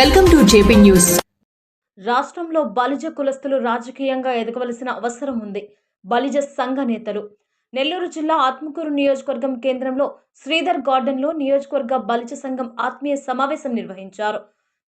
Welcome to JP news రాష్ట్రంలో బలిజ కులస్తులు రాజకీయంగా ఎదగవలసిన అవసరం ఉంది. బలిజ సంఘ నేతలు. నెల్లూరు జిల్లా ఆత్మకూరు నియోజకవర్గం కేంద్రంలో శ్రీధర్ గార్డెన్లో నియోజకవర్గ బలిజ సంఘం ఆత్మీయ సమావేశం నిర్వహించారు.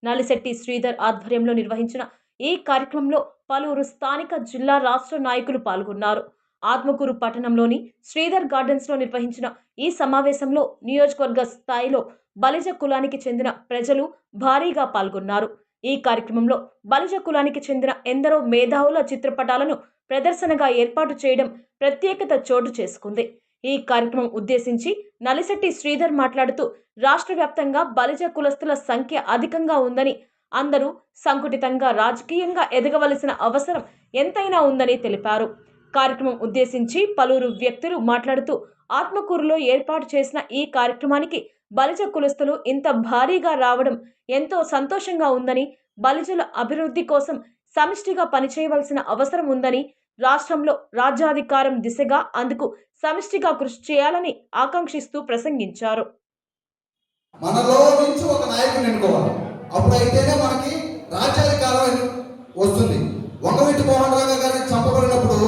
నలిశెట్టి శ్రీధర్ ఆధ్వర్యంలో నిర్వహించిన ఈ కార్యక్రమంలో పలువురు స్థానిక జిల్లా రాష్ట్ర నాయకులు పాల్గొన్నారు. ఆత్మకూరు పట్టణంలోని శ్రీధర్ గార్డెన్స్లో నిర్వహించిన ఈ సమావేశంలో నియోజకవర్గ స్థాయిలో బలిజ కులానికి చెందిన ప్రజలు భారీగా పాల్గొన్నారు. ఈ కార్యక్రమంలో బలిజ కులానికి చెందిన ఎందరో మేధావుల చిత్రపటాలను ప్రదర్శనగా ఏర్పాటు చేయడం ప్రత్యేకత చోటు చేసుకుంది. ఈ కార్యక్రమం ఉద్దేశించి నలిశెట్టి శ్రీధర్ మాట్లాడుతూ రాష్ట్ర వ్యాప్తంగా బలిజ కులస్తుల సంఖ్య అధికంగా ఉందని అందరూ సంకుటితంగా రాజకీయంగా ఎదగవలసిన అవసరం ఎంతైనా ఉందని తెలిపారు. కార్యక్రమం ఉద్దేశించి పలువురు వ్యక్తులు మాట్లాడుతూ ఆత్మకూరులో ఏర్పాటు చేసిన ఈ కార్యక్రమానికి బలిజ కులస్తులు ఇంత భారీగా రావడం ఎంతో సంతోషంగా ఉందని బలిజల అభివృద్ధి కోసం సమిష్టిగా పనిచేయవలసిన అవసరం ఉందని రాష్ట్రంలో రాజ్యాధికారం దిశగా అందుకు సమిష్టిగా కృషి చేయాలని ఆకాంక్షిస్తూ ప్రసంగించారు. మనలో నుంచి ఒక నాయకుని ఎన్నుకోవాలి. అప్పుడైతేనే మనకి రాజ్యాధికారం వస్తుంది. వంగవీటి మోహన్ రావు గారిని చంపబడినప్పుడు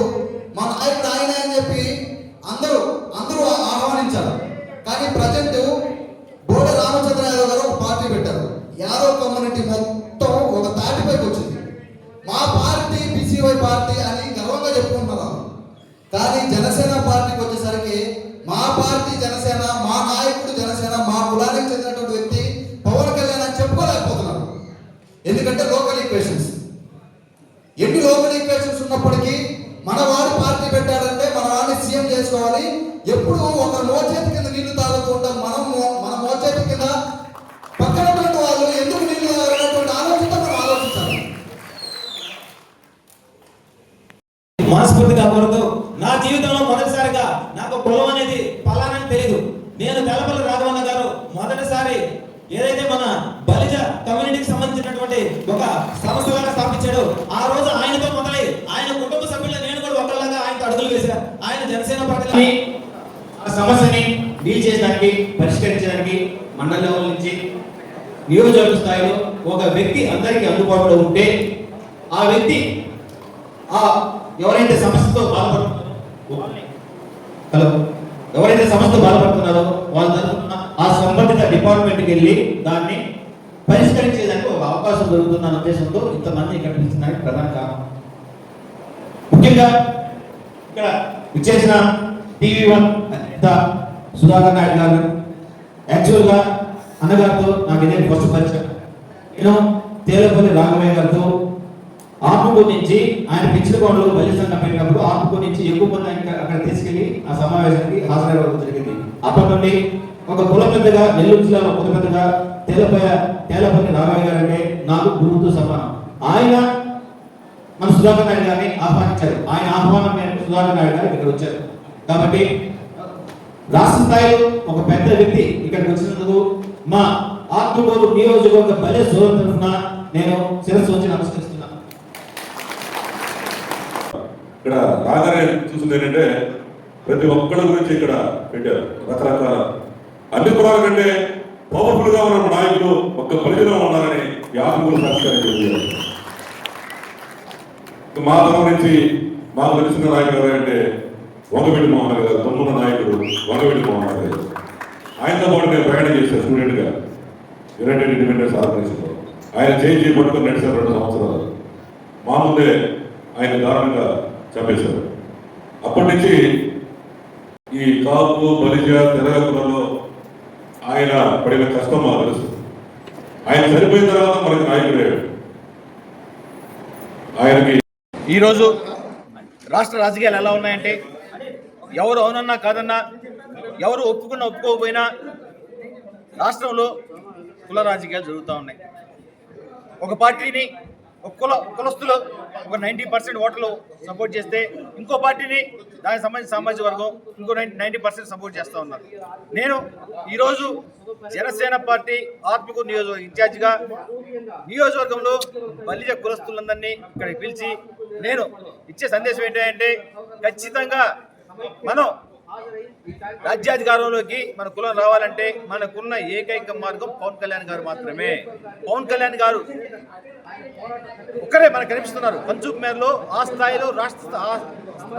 మా నాయకుడు ఆయన అని చెప్పి అందరూ అందరూ ఆహ్వానించారు కానీ ప్రజెంట్ బోడ రామచంద్ర యాదవ్ గారు ఒక పార్టీ పెట్టారు యాదవ్ కమ్యూనిటీ మొత్తం పైకి వచ్చింది మా పార్టీ పిసివై పార్టీ అని గర్వంగా చెప్పుకుంటున్నాం. కానీ జనసేన పార్టీకి వచ్చేసరికి మా పార్టీ జనసేన మా నాయకుడు జనసేన మా కులానికి చెందినటువంటి వ్యక్తి పవన్ కళ్యాణ్ అని చెప్పుకోలేకపోతున్నారు. ఎందుకంటే లోకల్ ఈక్వేషన్స్ ఎన్ని లోకల్ ఈక్వేషన్స్ ఉన్నప్పటికీ మన వాడు పార్టీ పెట్టాడంటే మన వాడిని సీఎం చేసుకోవాలి. ఎప్పుడు ఒక మోచేతి కింద నీళ్ళు తాగుతూ ఉంటాం. మనం మనస్ఫూర్తి కాకూడదు నా జీవితంలో మొదటిసారిగా నాకు కులం అనేది పలానని తెలియదు నేను తెల్లపల్లి రాఘవన్న గారు మొదటిసారి ఏదైతే మన బలిజ కమ్యూనిటీకి సంబంధించినటువంటి ఒక సంస్థలాగా స్థాపించాడు ఆ రోజు ఆయనతో మొదలై ఆయన కుటుంబ సభ్యులు నేను కూడా ఒకలాగా ఆయనతో అడుగులు వేశా ఆయన జనసేన పార్టీ ఆ సమస్యని డీల్ చేయడానికి పరిష్కరించడానికి మండల లెవెల్ నుంచి నియోజకవర్గ స్థాయిలో ఒక వ్యక్తి అందరికీ అందుబాటులో ఉంటే ఆ వ్యక్తి ఆ ఎవరైతే సమస్యతో బాధపడుతున్నారో హలో ఎవరైతే సమస్యతో బాధపడుతున్నారో వాళ్ళ తరఫున ఆ సంబంధిత డిపార్ట్మెంట్కి వెళ్ళి దాన్ని పరిష్కరించేదానికి ఒక అవకాశం దొరుకుతుందన్న ఉద్దేశంతో ఇంతమంది ఇక్కడ పిలిచినానికి ప్రధాన కారణం. ముఖ్యంగా ఇక్కడ విచ్చేసిన టీవీ వన్ అధినేత సుధాకర్ నాయుడు గారు యాక్చువల్గా అన్నగారితో నాకు ఇదే ఫస్ట్ పరిచయం. నేను తేలపల్లి రాఘవయ్య గారితో ఆపుకొనించి ఆయన పిచ్చిన కోణంలో బలి సంఘం పెట్టినప్పుడు ఆత్మకూరు ఎక్కువ మంది ఆయన అక్కడ తీసుకెళ్ళి ఆ సమావేశానికి హాజరవ్వడం జరిగింది. అప్పటి నుండి ఒక కుల పెద్దగా నెల్లూరు జిల్లాలో కుల పెద్దగా తేలపల్లి తేలపల్లి రాఘవయ్య గారు అంటే నాకు గురువుతో సమానం. ఆయన మన సుధాకర్ నాయుడు గారిని ఆహ్వానించారు. ఆయన ఆహ్వానం మేరకు సుధాకర్ నాయుడు గారు ఇక్కడ వచ్చారు. కాబట్టి రాష్ట్ర స్థాయిలో ఒక పెద్ద వ్యక్తి ఇక్కడికి వచ్చినందుకు మా ఆత్మకూరు నియోజకవర్గ బలే సోదరు నేను శిరస్సు వచ్చి నమస్కరిస్తున్నాను. ఇక్కడ రాగానే చూసింది ఏంటంటే ప్రతి ఒక్కళ్ళ గురించి ఇక్కడ పెట్టారు రకరకాల. అన్ని కులాల కంటే పవర్ఫుల్గా ఉన్న నాయకులు ఒక్క పరిధిలో ఉన్నారని యాత్రికులు సాక్షిగా మా తరం నుంచి మాకు తెలిసిన నాయకులు ఎవరంటే వంగవీటి మోహన్ గారు తమ్మున్న నాయకుడు వంగవీటి మోహన్ గారు. ఆయనతో పాటు నేను ప్రయాణం చేశాను స్టూడెంట్గా. యునైటెడ్ ఇండిపెండెన్స్ ఆర్గనైజేషన్ ఆయన చేయి చేయి పట్టుకొని నడిచారు రెండు సంవత్సరాలు. మా ముందే ఆయన దారుణంగా చంపేశారు. అప్పటి నుంచి ఈ కాపు బలిజ తెరగకులలో ఆయన పడిన కష్టం మాకు తెలుసు. ఆయన చనిపోయిన తర్వాత మనకి నాయకుడే ఆయనకి ఈరోజు రాష్ట్ర రాజకీయాలు ఎలా ఉన్నాయంటే ఎవరు అవునన్నా కాదన్నా ఎవరు ఒప్పుకున్నా ఒప్పుకోకపోయినా రాష్ట్రంలో కుల రాజకీయాలు జరుగుతూ ఉన్నాయి. ఒక పార్టీని ఒక కుల కులస్తులు ఒక నైంటీ పర్సెంట్ ఓటర్లు సపోర్ట్ చేస్తే ఇంకో పార్టీని దానికి సంబంధించిన సామాజిక వర్గం ఇంకో నైంటీ పర్సెంట్ సపోర్ట్ చేస్తూ ఉన్నారు. నేను ఈరోజు జనసేన పార్టీ ఆత్మకూరు నియోజకవర్గ ఇన్ఛార్జిగా నియోజకవర్గంలో బలిజ కులస్తులందరినీ ఇక్కడికి పిలిచి నేను ఇచ్చే సందేశం ఏంటంటే ఖచ్చితంగా మనం రాజ్యాధికారంలోకి మన కులం రావాలంటే మనకున్న ఏకైక మార్గం పవన్ కళ్యాణ్ గారు మాత్రమే. పవన్ కళ్యాణ్ గారు ఒక్కరే మనకు కనిపిస్తున్నారు. పంచూప్ మేరలో ఆ స్థాయిలో రాష్ట్ర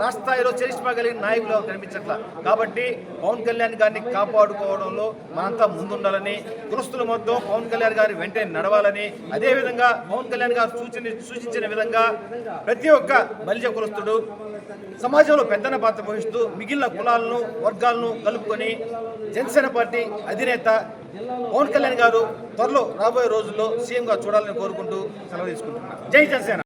రాష్ట్ర స్థాయిలో చరిష్మా కలిగిన నాయకులు కనిపించట్ల. కాబట్టి పవన్ కళ్యాణ్ గారిని కాపాడుకోవడంలో మనంతా ముందుండాలని దురస్తుల మొత్తం పవన్ కళ్యాణ్ గారి వెంటనే నడవాలని అదేవిధంగా పవన్ కళ్యాణ్ గారు సూచన సూచించిన విధంగా ప్రతి ఒక్క బలిజ కులస్తుడు సమాజంలో పెద్దన పాత్ర వహిస్తూ మిగిలిన కులాలను వర్గాలను కలుపుకొని జనసేన పార్టీ అధినేత పవన్ కళ్యాణ్ గారు త్వరలో రాబోయే రోజుల్లో సీఎంగా చూడాలని కోరుకుంటూ సెలవు తీసుకుంటున్నాను. జై జనసేన!